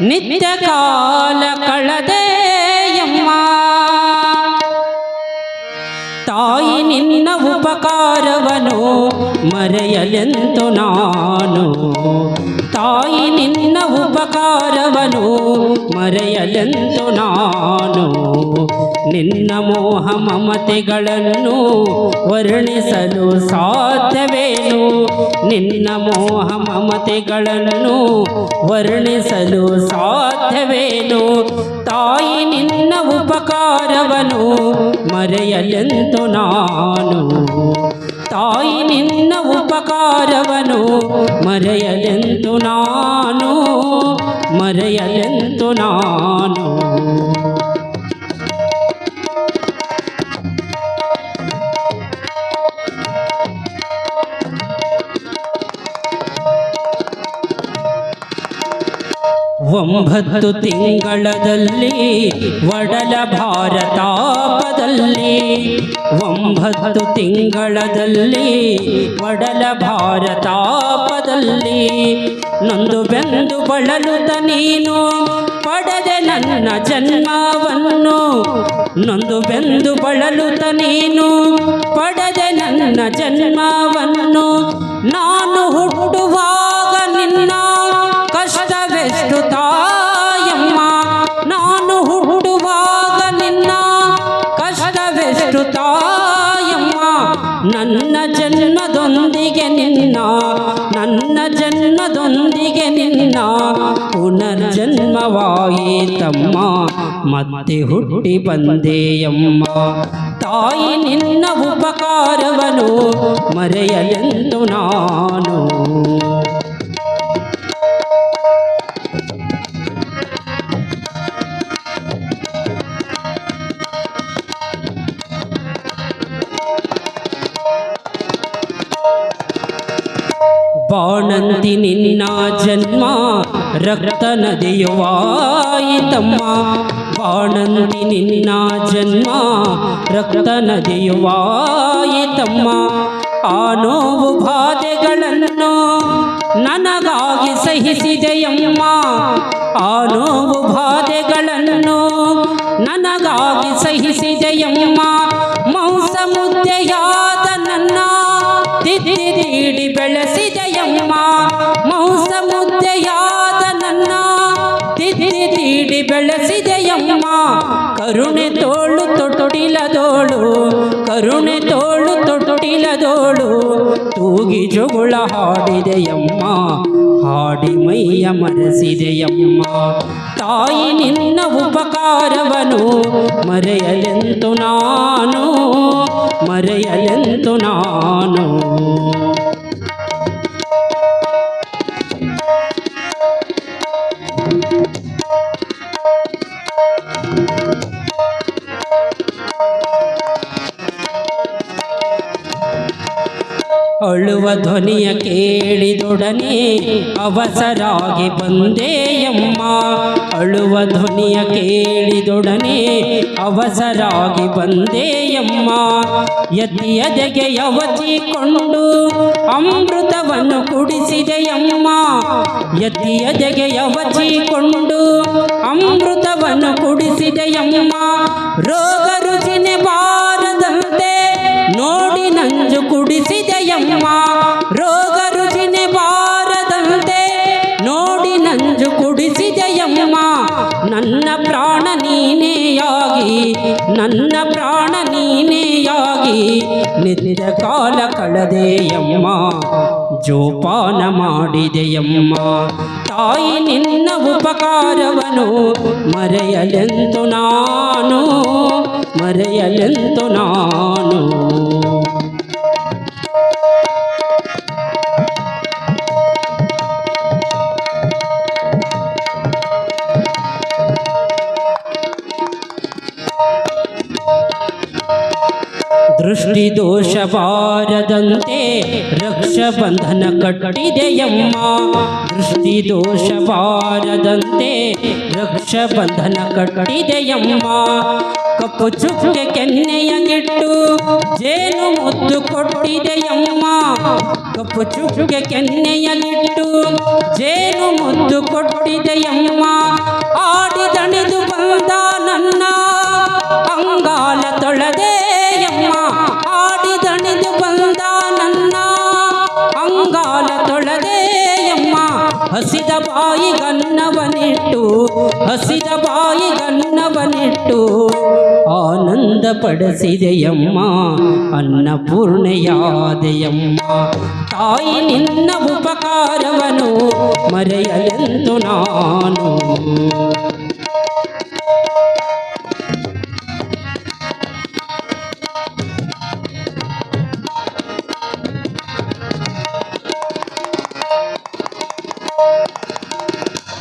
ನಿತ್ಯ ಕಾಲ ಕಳದೆಯಮ್ಮ ತಾಯಿ ನಿನ್ನ ಉಪಕಾರವನು ಮರೆಯಲೆಂತು ನಾನು. ತಾಯಿ ನಿನ್ನ ಉಪಕಾರವನು ಮರೆಯಲೆಂತು ನಾನು. ನಿನ್ನ ಮೋಹ ಮಮತೆಗಳನ್ನು ವರ್ಣಿಸಲು ಸಾಧ್ಯವೇನು ನಿನ್ನ ಮೋಹ ಮಮತೆಗಳನ್ನು ವರ್ಣಿಸಲು ಸಾಧ್ಯವೇನು? ತಾಯಿ ನಿನ್ನ ಉಪಕಾರವನು ಮರೆಯಲೆಂತು ನಾನು. ತಾಯಿ ನಿನ್ನ ಉಪಕಾರವನು ಮರೆಯಲೆಂತು ನಾನು. ಮರೆಯಲೆಂತು ನಾನು. ಒಂಬತ್ತು ತಿಂಗಳದಲ್ಲಿ ವಡಲ ಭಾರತಾಪದಲ್ಲಿ. ಒಂಬತ್ತು ತಿಂಗಳದಲ್ಲಿ ವಡಲ ಭಾರತಾಪದಲ್ಲಿ. ನೊಂದು ಬೆಂದು ಬಳಲು ನೀನು, ಪಡೆದೆ ನನ್ನ ಜನ್ಮವನ್ನು. ನೊಂದು ಬೆಂದು ಬಳಲು ನೀನು, ಪಡೆದೆ ನನ್ನ ಜನ್ಮವನ್ನು. ನಾನು ಹುಟ್ಟುವಾಗ ಜನ್ಮದೊಂದಿಗೆ ನಿನ್ನ ಪುನರ್ಜನ್ಮವಾಯಿತಮ್ಮ ಮತ್ತೆ ಹುಟ್ಟಿ ಬಂದೆಯಮ್ಮ ತಾಯಿ ನಿನ್ನ ಉಪಕಾರವನು ಮರೆಯಲೆಂದು ನಾನು ಬಾಣಂತಿ ನಿನ್ನ ಜನ್ಮ, ರಕ್ತ ನದಿಯುವಾಯಿತಮ್ಮ ಬಾಣಂತಿ ನಿನ್ನ ಜನ್ಮ, ರಕ್ತ ನದಿಯುವಾಯಿತಮ್ಮ ಆ ನೋವು ಬಾಧೆಗಳನ್ನು ನನಗಾಗಿ ಸಹಿಸಿದೆಯಮ್ಮ. ಆ ನೋವು ಬಾಧೆಗಳನ್ನು ನನಗಾಗಿ ಸಹಿಸಿದೆಯಮ್ಮ. ಮಾಂಸ ಮುದ್ದೆಯಾದ ನನ್ನ ತಿದ್ದಿ ತೀಡಿ ಕರುಣೆ ತೋಳು ತೊಟ್ಟಿಲದೋಳು, ಕರುಣೆ ತೋಳು ತೊಟ್ಟಿಲದೋಳು, ತೂಗಿ ಜೋಗುಳ ಹಾಡಿದೆಯಮ್ಮ, ಹಾಡಿ ಮೈಯ ಮರೆಸಿದೆಯಮ್ಮ. ತಾಯಿ ನಿನ್ನ ಉಪಕಾರವನು, ಮರೆಯಲೆಂತು ನಾನು ಮರೆಯಲೆಂತು ನಾನು. ಧ್ವನಿಯ ಕೇಳಿದೊಡನೆ ಅವಸರಾಗಿ ಬಂದೆಯಮ್ಮ ಅಳುವ ಧ್ವನಿಯ ಕೇಳಿದೊಡನೆ ಅವಸರಾಗಿ ಬಂದೆಯಮ್ಮ ಯತಿಯದೆಗೆ ಯವಚಿಕೊಂಡು ಅಮೃತವನ್ನು ಕುಡಿಸಿದೆಯಮ್ಮ ಜಗೆ ಯವಚಿಕೊಂಡು ಅಮೃತವನ್ನು ಕುಡಿಸಿದೆಯಮ್ಮ ರೋಗ ನಿತ್ಯ ಕಾಲ ಕಳೆದೆಯಮ್ಮ ಜೋಪಾನ ಮಾಡಿದೆಯಮ್ಮ ತಾಯಿ ನಿನ್ನ ಉಪಕಾರವನು ಮರೆಯಲೆಂತು ನಾನು ಮರೆಯಲೆಂತು ನಾನು. ದೃಷ್ಟಿ ದೋಷ ಬಾರದಂತೆ ರಕ್ಷ ಬಂಧನ ಕಟ್ಟಿದೆಯಮ್ಮ. ದೃಷ್ಟಿ ದೋಷ ಬಾರದಂತೆ ರಕ್ಷ ಬಂಧನ ಕಟ್ಟಿದೆಯಮ್ಮ. ಕಪ್ಪು ಚುಕ್ಕೆ ಕೆನ್ನೆಯ ಗಿಟ್ಟು ಜೇನು ಮುದ್ದು ಕೊಟ್ಟಿದೆಯಮ್ಮ. ಕಪ್ಪು ಚುಕ್ಕೆ ಕೆನ್ನೆಯ ಗಿಟ್ಟು ಜೇನು ಮುದ್ದು ಕೊಟ್ಟಿದೆಯಮ್ಮ. ಬಾಯಿ ಗನ್ನವನಿಟ್ಟು ಹಸಿದ ಬಾಯಿ ಗನ್ನವನಿಟ್ಟು ಆನಂದ ಪಡಿಸಿದೆಯಮ್ಮ ಅನ್ನಪೂರ್ಣೆಯಾದೆಯಮ್ಮ. ತಾಯಿ ನಿನ್ನ ಉಪಕಾರವನು ಮರೆಯಲೆಂದು ನಾನು.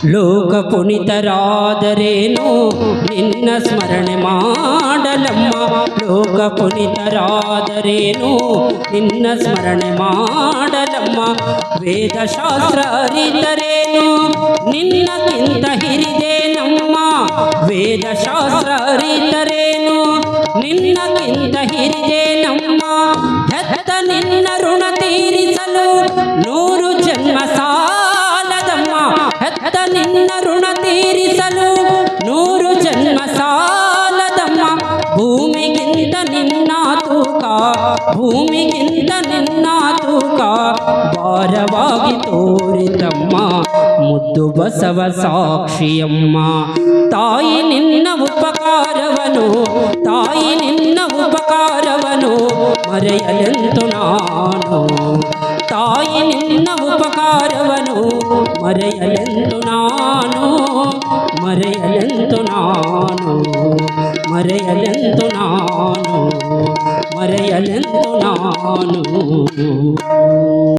ಲೋಕ ಪುನಿತರಾದರೇನು? ನಿನ್ನ ಸ್ಮರಣೆ ಮಾಡಲಮ್ಮ. ಲೋಕ ಪುನಿತರಾದರೇನು? ನಿನ್ನ ಸ್ಮರಣೆ ಮಾಡಲಮ್ಮ. ವೇದಶಾಸ್ತ್ರ ಅರಿತರೇನು? ನಿನ್ನಕ್ಕಿಂತ ಹಿರಿದೇನಮ್ಮ? ವೇದಶಾಸ್ತ್ರ ಅರಿತರೇನು? ನಿನ್ನಕ್ಕಿಂತ ಮುದ್ದು ಬಸವ ಸಾಕ್ಷಿಯಮ್ಮ ತಾಯಿ ನಿನ್ನ ಉಪಕಾರವನು ತಾಯಿ ನಿನ್ನ ಉಪಕಾರವನು ಮರೆಯಲೆಂತು ನಾನು ತಾಯಿ ನಿನ್ನ ಉಪಕಾರವನು ಮರೆಯಲೆಂತು ನಾನು ಮರೆಯಲೆಂತು ನಾನು ಮರೆಯಲೆಂತು ನಾನು ಮರೆಯಲೆಂತು ನಾನು